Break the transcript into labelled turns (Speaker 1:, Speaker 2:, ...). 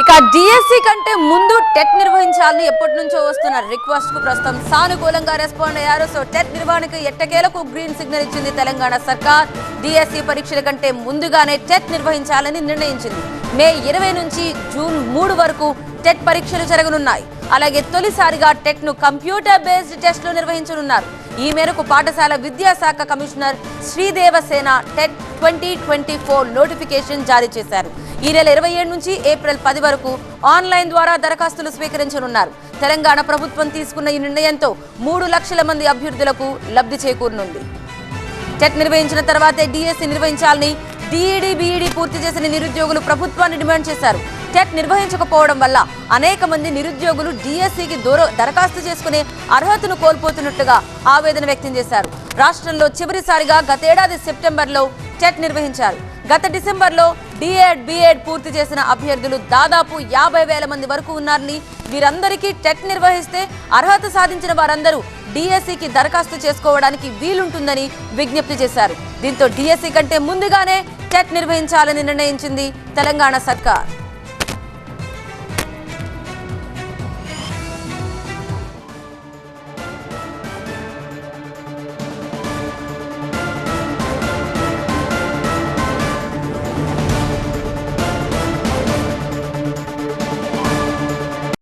Speaker 1: ఇక డిఎస్సి కంటే ముందు టెట్ నిర్వహించాలని ఎప్పటి నుంచో వస్తున్న రిక్వెస్ట్కు ప్రస్తుతం సానుకూలంగా రెస్పాండ్ అయ్యారు. సో టెట్ నిర్వహణకు ఎట్టకేలకు గ్రీన్ సిగ్నల్ ఇచ్చింది తెలంగాణ సర్కార్. డిఎస్సి పరీక్షల కంటే ముందుగానే టెట్ నిర్వహించాలని నిర్ణయించింది. మే ఇరవై నుంచి జూన్ మూడు వరకు టెట్ పరీక్షలు జరగనున్నాయి. అలాగే తొలిసారిగా టెట్ను కంప్యూటర్ బేస్డ్ టెస్టులు నిర్వహించనున్నారు. ఈ మేరకు పాఠశాల విద్యాశాఖ commissioner Sridevasena TET twenty twenty four notification జారీ చేశారు. ఈ నెల ఇరవై ఏడు నుంచి ఏప్రిల్ పది వరకు ఆన్లైన్ ద్వారా దరఖాస్తులు స్వీకరించనున్నారు. తెలంగాణ ప్రభుత్వం తీసుకున్న ఈ నిర్ణయంతో మూడు లక్షల మంది అభ్యర్థులకు లబ్ధి చేకూరనుంది. టెట్ నిర్వహించిన తర్వాతే డిఎస్సి నిర్వహించాలని డిఈడి బిఈడి పూర్తి చేసిన నిరుద్యోగులు ప్రభుత్వాన్ని డిమాండ్ చేశారు. టెట్ నిర్వహించకపోవడం వల్ల అనేక మంది నిరుద్యోగులు డిఎస్సికి దూర దరఖాస్తు చేసుకునే అర్హతను కోల్పోతున్నట్టుగా ఆవేదన వ్యక్తం చేశారు. రాష్ట్రంలో చివరిసారిగా గతేడాది సెప్టెంబర్లో టెట్ నిర్వహించారు. గత డిసెంబర్లో డిఎడ్ బిఎడ్ పూర్తి చేసిన అభ్యర్థులు దాదాపు యాభై వేల మంది వరకు ఉన్నారని వీరందరికీ టెట్ నిర్వహిస్తే అర్హత సాధించిన వారందరూ డిఎస్సికి దరఖాస్తు చేసుకోవడానికి వీలుంటుందని విజ్ఞప్తి చేశారు. దీంతో డిఎస్సి కంటే ముందుగానే టెట్ నిర్వహించాలని నిర్ణయించింది తెలంగాణ సర్కార్.